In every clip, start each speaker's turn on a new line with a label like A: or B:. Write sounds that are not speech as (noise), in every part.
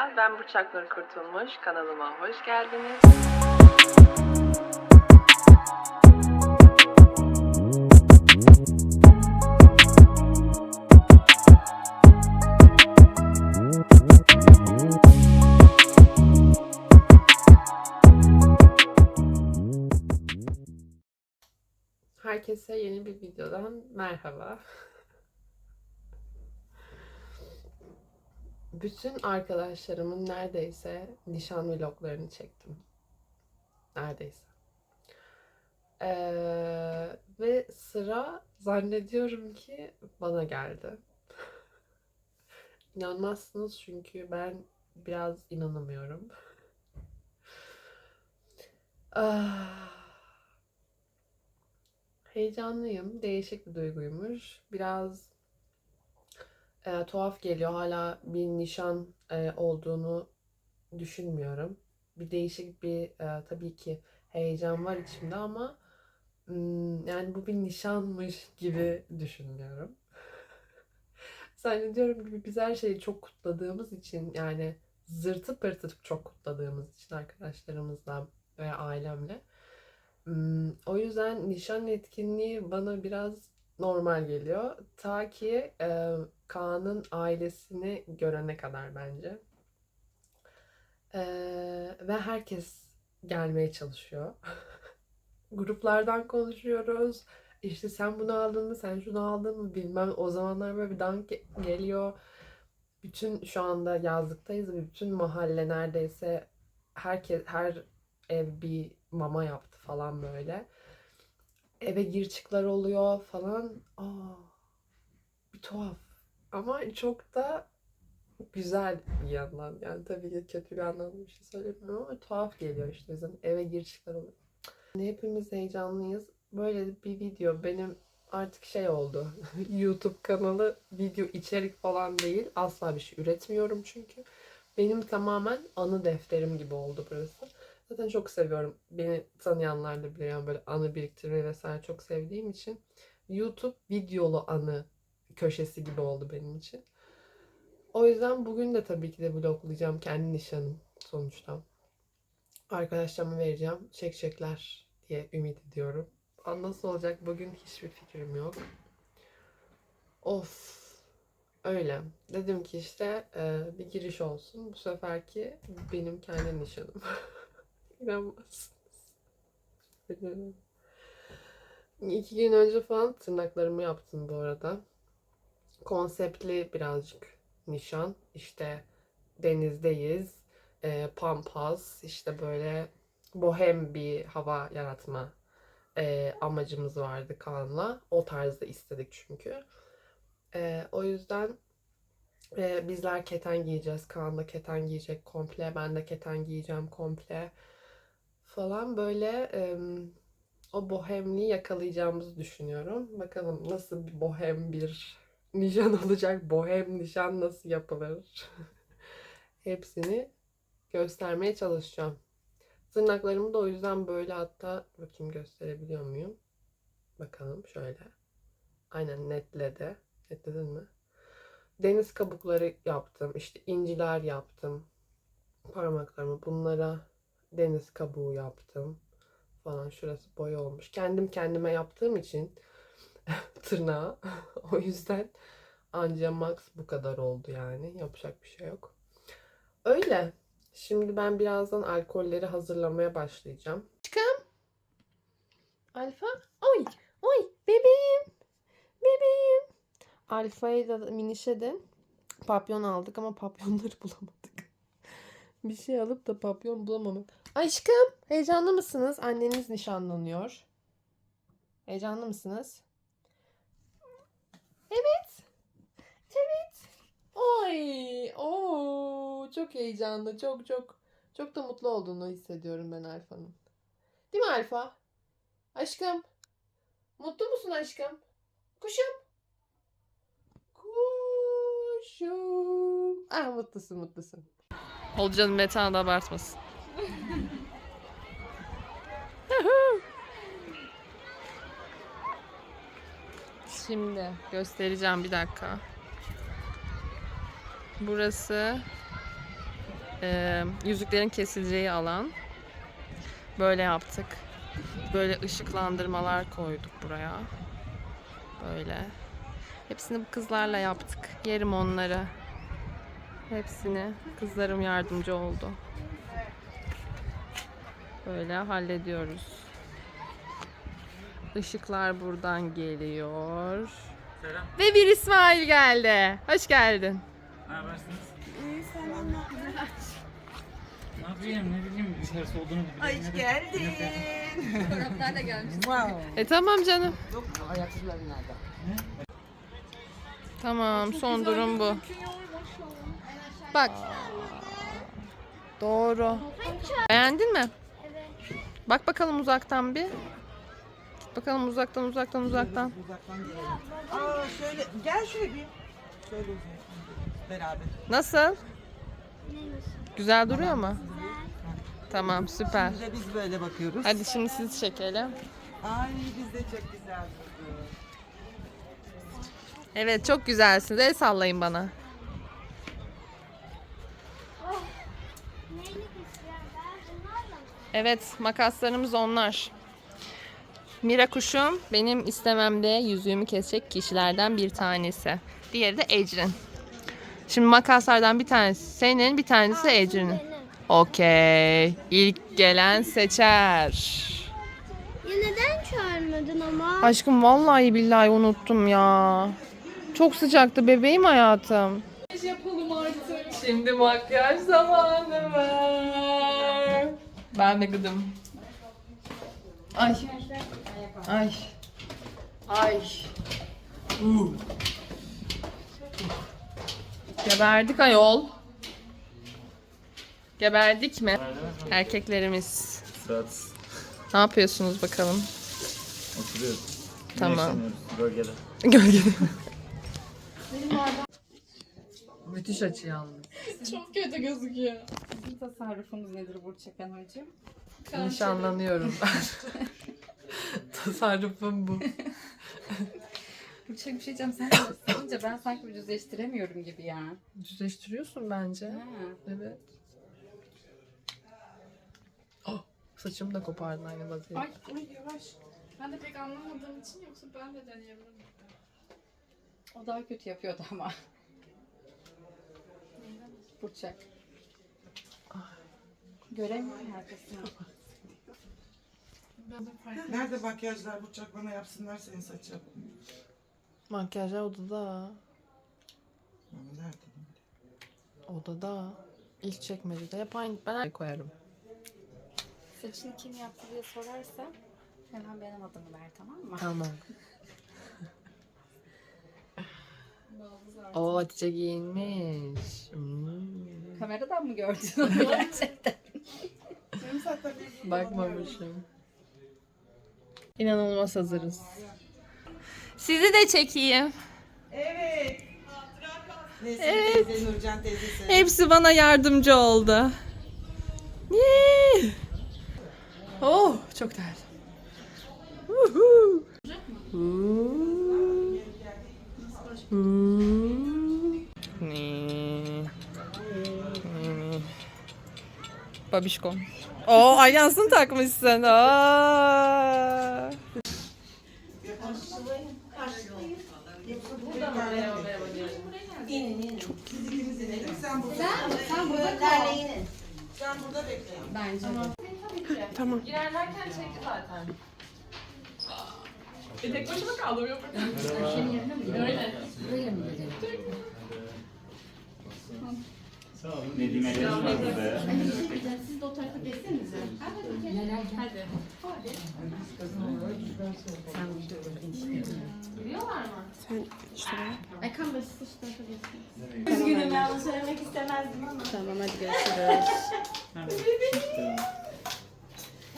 A: Ben Burçak Kurtulmuş. Kanalıma hoş geldiniz. Herkese yeni bir videodan merhaba. Bütün arkadaşlarımın neredeyse nişan vloglarını çektim. Neredeyse. Ee, ve sıra zannediyorum ki bana geldi. (laughs) İnanmazsınız çünkü ben biraz inanamıyorum. (laughs) Ah, heyecanlıyım. Değişik bir duyguymuş. Biraz e, tuhaf geliyor. Hala bir nişan e, olduğunu düşünmüyorum. Bir değişik bir e, tabii ki heyecan var içimde ama yani bu bir nişanmış gibi düşünmüyorum. (laughs) Zannediyorum ki biz her şeyi çok kutladığımız için yani zırtı pırtı çok kutladığımız için arkadaşlarımızla veya ailemle. O yüzden nişan etkinliği bana biraz normal geliyor. Ta ki e, Kaan'ın ailesini görene kadar bence. E, ve herkes gelmeye çalışıyor. (laughs) Gruplardan konuşuyoruz. İşte sen bunu aldın mı, sen şunu aldın mı bilmem. O zamanlar böyle bir dank ge- geliyor. Bütün şu anda yazlıktayız bütün mahalle neredeyse herkes her ev bir mama yaptı falan böyle. Eve gir çıklar oluyor falan. Aa, bir tuhaf. Ama çok da güzel bir yandan. Yani tabii ki kötü bir anlamda bir şey söylemiyorum ama tuhaf geliyor işte. Yüzden eve gir çıklar oluyor. Yani hepimiz heyecanlıyız. Böyle bir video benim artık şey oldu. (laughs) YouTube kanalı video içerik falan değil. Asla bir şey üretmiyorum çünkü. Benim tamamen anı defterim gibi oldu burası. Zaten çok seviyorum. Beni tanıyanlar da bilir yani böyle anı biriktirmeyi vesaire çok sevdiğim için. YouTube videolu anı köşesi gibi oldu benim için. O yüzden bugün de tabii ki de vloglayacağım kendi nişanım sonuçta. Arkadaşlarıma vereceğim. Çekecekler diye ümit ediyorum. Nasıl olacak bugün hiçbir fikrim yok. Of. Öyle. Dedim ki işte bir giriş olsun. Bu seferki benim kendi nişanım. (laughs) İnanmazsınız. İki gün önce falan tırnaklarımı yaptım bu arada. Konseptli birazcık nişan. İşte denizdeyiz. E, pampas. işte böyle bohem bir hava yaratma e, amacımız vardı Kaan'la. O tarzda istedik çünkü. E, o yüzden e, bizler keten giyeceğiz. Kaan da keten giyecek komple. Ben de keten giyeceğim komple. Falan böyle e, o bohemliği yakalayacağımızı düşünüyorum. Bakalım nasıl bir bohem bir (laughs) nişan olacak. Bohem nişan nasıl yapılır? (laughs) Hepsini göstermeye çalışacağım. Tırnaklarımı da o yüzden böyle hatta bakayım gösterebiliyor muyum? Bakalım şöyle. Aynen netledi. Netledin mi? Deniz kabukları yaptım. İşte inciler yaptım. Parmaklarımı bunlara deniz kabuğu yaptım. Falan şurası boya olmuş. Kendim kendime yaptığım için (laughs) tırnağı. (laughs) o yüzden anca max bu kadar oldu yani. Yapacak bir şey yok. Öyle. Şimdi ben birazdan alkolleri hazırlamaya başlayacağım. Çıkım. Alfa. Oy. Oy. Bebeğim. Bebeğim. Alfa'ya da Miniş'e de papyon aldık ama papyonları (laughs) bulamadık. Bir şey alıp da papyon bulamamak. Aşkım heyecanlı mısınız? Anneniz nişanlanıyor. Heyecanlı mısınız? Evet. Evet. Oy. Oo, çok heyecanlı. Çok çok çok da mutlu olduğunu hissediyorum ben Alfa'nın. Değil mi Alfa? Aşkım. Mutlu musun aşkım? Kuşum. Kuşum. Ah mutlusun mutlusun. Olcan'ın Metehan'ı da abartmasın. Şimdi göstereceğim bir dakika. Burası
B: e, yüzüklerin kesileceği alan. Böyle yaptık. Böyle ışıklandırmalar koyduk buraya. Böyle. Hepsini bu kızlarla yaptık. Yerim onları. Hepsini. Kızlarım yardımcı oldu. Böyle hallediyoruz. Işıklar buradan geliyor.
C: Selam.
B: Ve bir İsmail geldi. Hoş geldin.
C: Ne habersiniz? Ne yapayım ne bileyim içerisi olduğunu bileyim.
D: Ay
C: Ne de-
D: geldin. wow.
B: E tamam canım.
D: Yok ayakkabılar nerede?
B: Tamam son durum bu. Bak. Doğru. Beğendin mi? Bak bakalım uzaktan bir. Git bakalım uzaktan uzaktan uzaktan.
D: Uzaktan. Aa şöyle gel şöyle bir. Şöyle. Beraber.
B: Nasıl? Güzel duruyor mu? Tamam süper.
D: Bir de biz böyle bakıyoruz.
B: Hadi şimdi sizi çekelim.
D: Ay biz de çok güzel durdu.
B: Evet çok güzelsiniz. El sallayın bana. Evet makaslarımız onlar. Mira kuşum benim istememde yüzüğümü kesecek kişilerden bir tanesi. Diğeri de Ecrin. Şimdi makaslardan bir tanesi senin bir tanesi Ecrin'in. Okey. İlk gelen seçer.
E: Ya neden çağırmadın ama?
B: Aşkım vallahi billahi unuttum ya. Çok sıcaktı bebeğim hayatım. Yapalım artık. Şimdi makyaj zamanı var. Ben de gıdım. Ay. Ay. Ay. Uh. Geberdik ayol. Geberdik mi? Erkeklerimiz.
C: Saat
B: Ne yapıyorsunuz bakalım?
C: oturuyoruz.
B: Tamam.
C: Bölgede.
B: Gölgede. (laughs) (laughs) Müthiş açı yalnız.
F: Bizim tasarrufunuz nedir Burçakan hocam?
B: Nişanlanıyorum ben. (laughs) Tasarrufum bu.
F: Burçak bir şey diyeceğim sen de ben sanki bir düzleştiremiyorum gibi ya.
B: Düzleştiriyorsun bence.
F: Ha.
B: Evet. Oh, saçımı da kopardın aynı vaziyette.
G: Ay, ay yavaş. Ben de pek anlamadığım için yoksa ben de deneyebilirim.
F: O daha kötü yapıyordu ama. Burçak. Göremiyorum arkasını.
D: Nerede makyajlar bıçak bana yapsınlar senin saçı yapayım.
B: Makyajlar odada.
D: Ama Nerede?
B: Odada. İlk çekmecede hep aynı. Ben koyarım.
F: Saçını kim yaptı diye sorarsa hemen benim adımı ver tamam mı?
B: Tamam. Oo Hatice giyinmiş. Hmm.
F: Kameradan mı gördün onu (laughs) gerçekten?
D: Benim zaten bir
B: Bakmamışım. İnanılmaz hazırız. Sizi de çekeyim.
D: Evet. Nesin teyze, Nurcan teyzesi.
B: Hepsi bana yardımcı oldu. Yee! Oh çok terli. Woohoo! Hmm. Hmm. Nee. Nee. Babişkom. Oo alyansını takmışsın. Aa.
D: Sen burada Sen burada kal. Sen burada bekle.
F: Bence
B: Tamam. Girerlerken çekti zaten. E tek başıma kaldım yok.
C: Nedim Eren var burada ya.
E: Üzgünüm ben bunu söylemek istemezdim ama.
F: Tamam hadi görüşürüz. (laughs)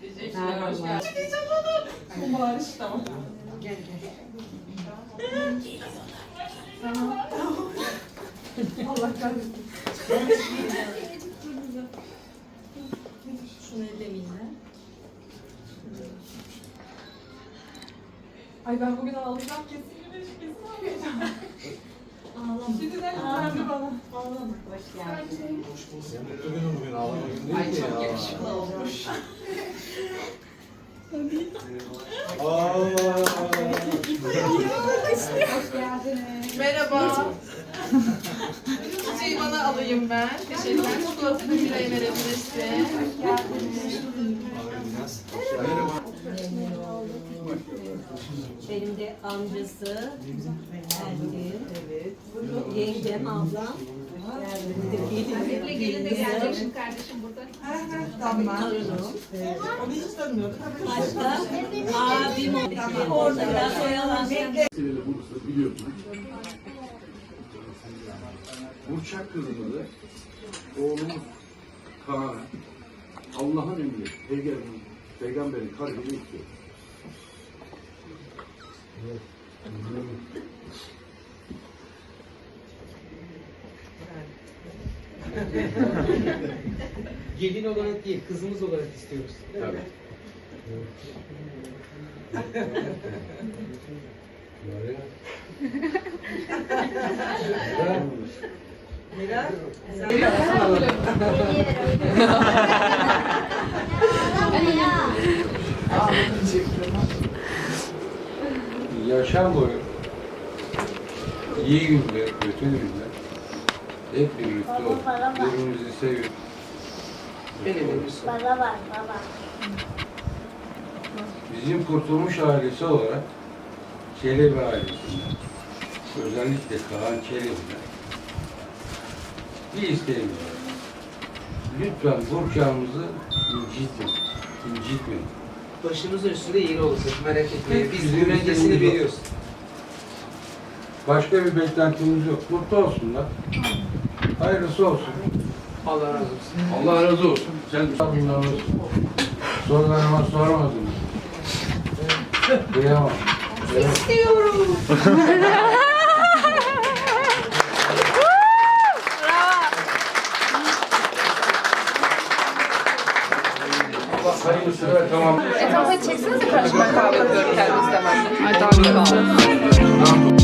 D: Teşekkürler. Seni. Merhaba. Tamam. Gel gel. Allah kahretsin. Şunu ellemeyeyim Ay ben bugün ağlayacağım kesin. Kesin ağlayacağım. Merhaba. Çiçeği bana alayım ben. Teşekkürler. Çikolatanı Miray'a verebilirsin.
H: Benim de amcası, Ergin, yengem, ablam.
G: Gelin de gelecek kardeşim burada.
D: Tamam. Onu hiç tanımıyordum.
H: Başka abim. Orada biraz oyalandım.
I: Seninle Bursa'da biliyorsun. Burçak kızımızı oğlumuz Kaan Allah'ın emri peygamberin, peygamberin kalbini istiyor. (laughs)
J: Gelin olarak değil, kızımız olarak istiyoruz.
I: Tabii.
D: Miray.
K: yaşam boyu iyi günler, kötü günler hep birlikte ol. Birbirimizi sevip bizim kurtulmuş ailesi olarak Çelebi ailesinden özellikle Kaan Çelebi'den bir isteğimiz var. Lütfen burçağımızı incitmeyin. incitmeyin.
J: Başımızın üstünde yeri olacak, merak etmeyin. Biz
K: Bizim isteğimiz
J: veriyoruz.
K: Başka bir beklentimiz yok. Mutlu olsunlar. Hayırlısı olsun.
J: Allah razı olsun.
K: Allah razı olsun. Sen bunları sorularıma sormadın. Kıyamam. İstiyorum. (laughs) Hayırlısı ve tamam.
B: E tamam hadi çeksenize karşıma kahve yapıyorum kendi istemem. Ay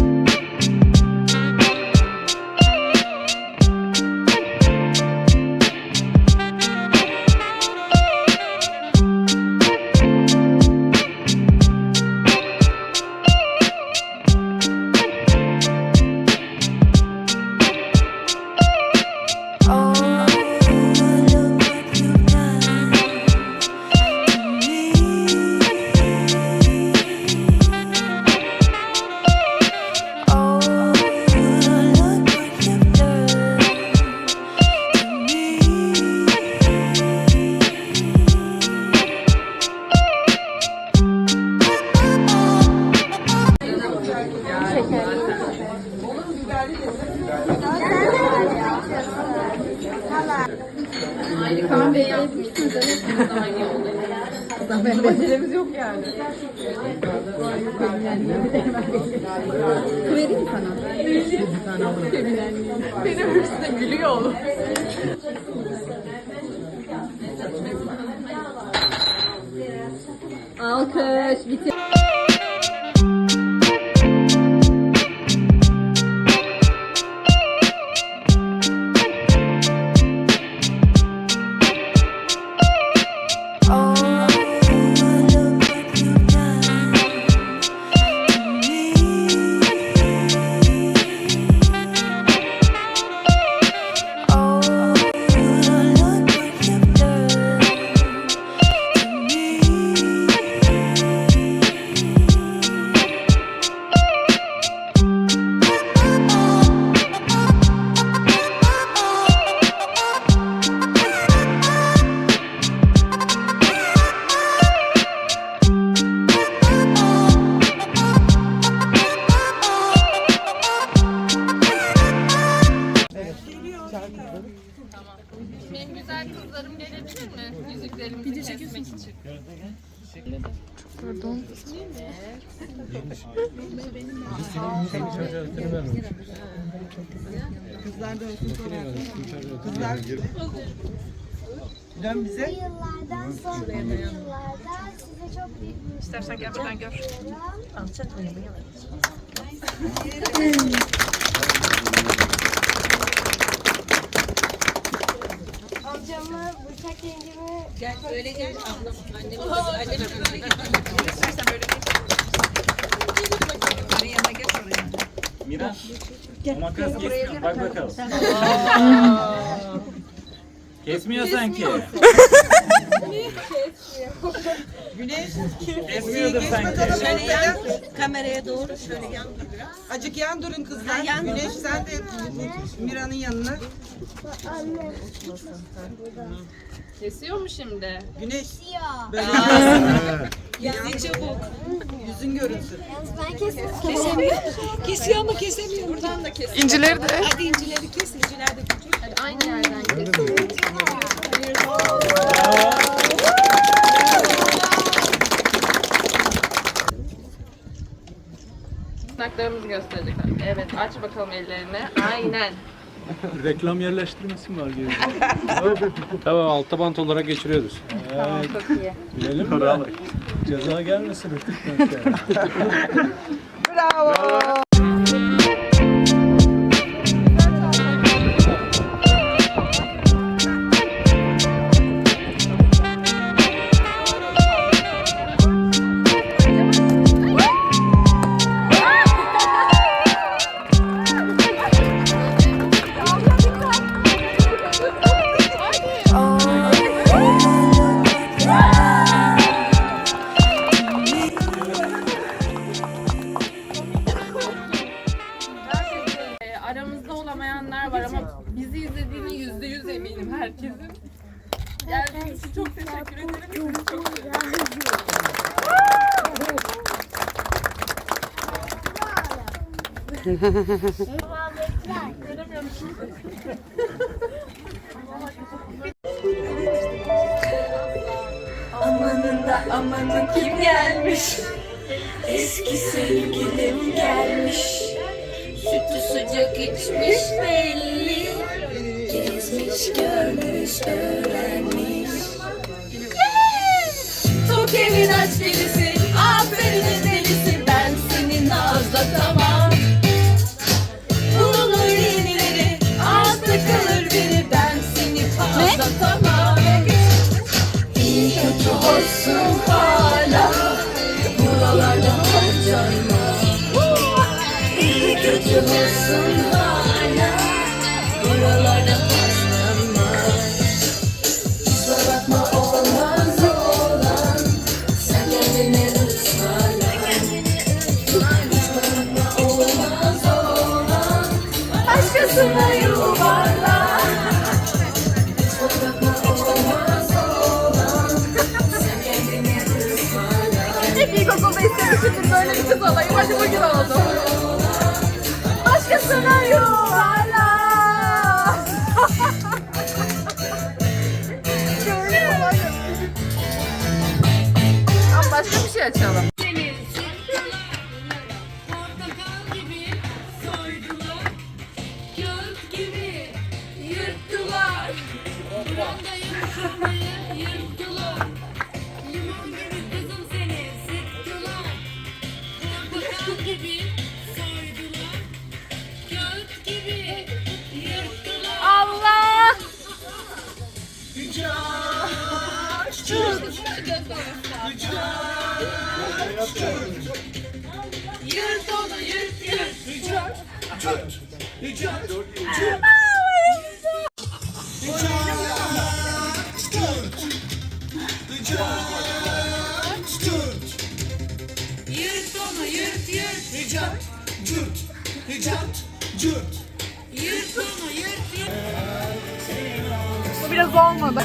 B: tamam tamam. Benim üstüne gülüyor oğlum.
L: alkış bitir.
D: Dön bize.
M: yıllardan sonra yıllarda size çok büyük bir
B: İstersen gel buradan gör.
M: amcamı, Burçak yengemi
L: Gel böyle gel. Ablam, annem, annem böyle gel.
B: İstersen böyle.
L: Senin yanına geç oraya.
C: Mira. Makas kesmiyor. Bak bakalım. Kesmiyor sanki.
D: Güneş.
C: Kesmiyordur sanki.
L: Şöyle yan, kameraya doğru şöyle yan dur biraz.
D: Acık yan durun kızlar.
L: Ha, yan
D: Güneş sen de Mira'nın yanına.
B: Kesiyor mu şimdi?
D: Güneş. Böyle
L: Yazı çabuk.
D: yüzün görünsün.
M: Ben kesin kesemiyorum.
L: Kesiyor ama kesemiyor. Buradan da kes.
B: İncileri de.
L: Hadi incileri kes, inciler de küçük.
B: Hadi aynı yerden kes. Tırnaklarımızı gösterecekler. Evet aç bakalım ellerini. Aynen.
C: Reklam yerleştirmesi mi var geri? (laughs)
K: Tamam altta bant olarak geçiriyoruz.
B: Tamam çok iyi.
C: Bilelim mi? Ceza gelmesin (laughs) rütükten
B: Ee, yüzde yüz eminim herkesin. Geldiğiniz için çok teşekkür ederim. Çok seviyorum.
L: Amanın da amanın kim gelmiş? Eski sevgilim gelmiş. Sütü sıcak içmiş belli. Gezmiş, görmüş, öğrenmiş. Tok evin aç delisi, aferin delisi. Ben seni nazlatamam. Bulunur yenileri, az takılır biri. Ben seni fazlatamam. İyi kötü olsun hala Buralarda harcayma İyi kötü olsun
B: istemişimdir böyle bir kız olayım. Hadi bugün oldu.
L: Başkasına Yırt onu yırt yırt Yırt onu yırt yırt
B: Bu biraz olmadı.